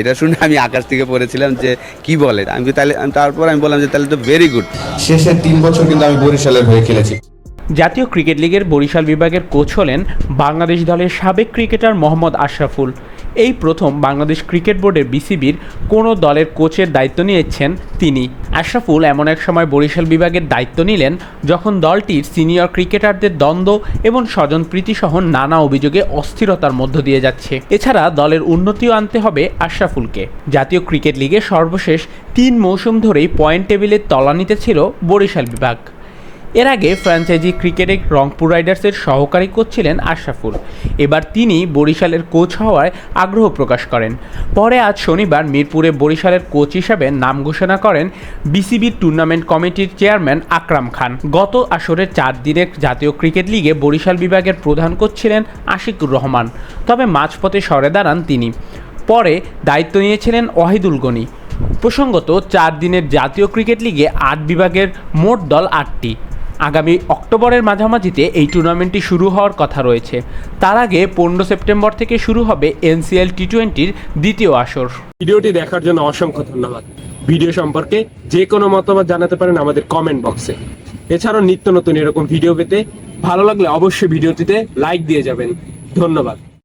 এটা শুনে আমি আকাশ থেকে পড়েছিলাম যে কি বলে। আমি তাহলে তারপর আমি বললাম যে তাহলে তো ভেরি গুড শেষের তিন বছর কিন্তু আমি বরিশালের হয়ে খেলেছি। জাতীয় ক্রিকেট লিগের বরিশাল বিভাগের কোচ হলেন বাংলাদেশ দলের সাবেক ক্রিকেটার মোহাম্মদ আশরাফুল। এই প্রথম বাংলাদেশ ক্রিকেট বোর্ডের বিসিবির কোনো দলের কোচের দায়িত্ব নিয়েছেন তিনি। আশরাফুল এমন এক সময় বরিশাল বিভাগের দায়িত্ব নিলেন যখন দলটির সিনিয়র ক্রিকেটারদের দ্বন্দ্ব এবং স্বজনপ্রীতি সহ নানা অভিযোগে অস্থিরতার মধ্য দিয়ে যাচ্ছে। এছাড়া দলের উন্নতিও আনতে হবে আশরাফুলকে। জাতীয় ক্রিকেট লিগে সর্বশেষ তিন মৌসুম ধরেই পয়েন্ট টেবিলের তলানিতে ছিল বরিশাল বিভাগ। এর আগে ফ্র্যাঞ্চাইজি ক্রিকেটে রংপুর রাইডার্সের সহকারী কোচ ছিলেন আশরাফুল। এবার তিনি বরিশালের কোচ হওয়ার আগ্রহ প্রকাশ করেন। পরে আজ শনিবার মিরপুরে বরিশালের কোচ হিসাবে নাম ঘোষণা করেন বিসিবির টুর্নামেন্ট কমিটির চেয়ারম্যান আকরাম খান। গত আসরের চার দিনের জাতীয় ক্রিকেট লিগে বরিশাল বিভাগের প্রধান কোচ ছিলেন আশিকুর রহমান। তবে মাঝপথে সরে দাঁড়ান তিনি। পরে দায়িত্ব নিয়েছিলেন ওয়াহিদুল গনি। প্রসঙ্গত, চার দিনের জাতীয় ক্রিকেট লিগে আট বিভাগের মোট দল আটটি। আগামী অক্টোবরের মাঝামাঝিতে এই টুর্নামেন্টটি শুরু হওয়ার কথা রয়েছে। তার আগে পনেরো সেপ্টেম্বর থেকে শুরু হবে এনসিএল টি টোয়েন্টির দ্বিতীয় আসর। ভিডিওটি দেখার জন্য অসংখ্য ধন্যবাদ। ভিডিও সম্পর্কে যে কোনো মতামত জানাতে পারেন আমাদের কমেন্ট বক্সে। এছাড়াও নিত্য নতুন এরকম ভিডিও পেতে ভালো লাগলে অবশ্যই ভিডিওটিতে লাইক দিয়ে যাবেন। ধন্যবাদ।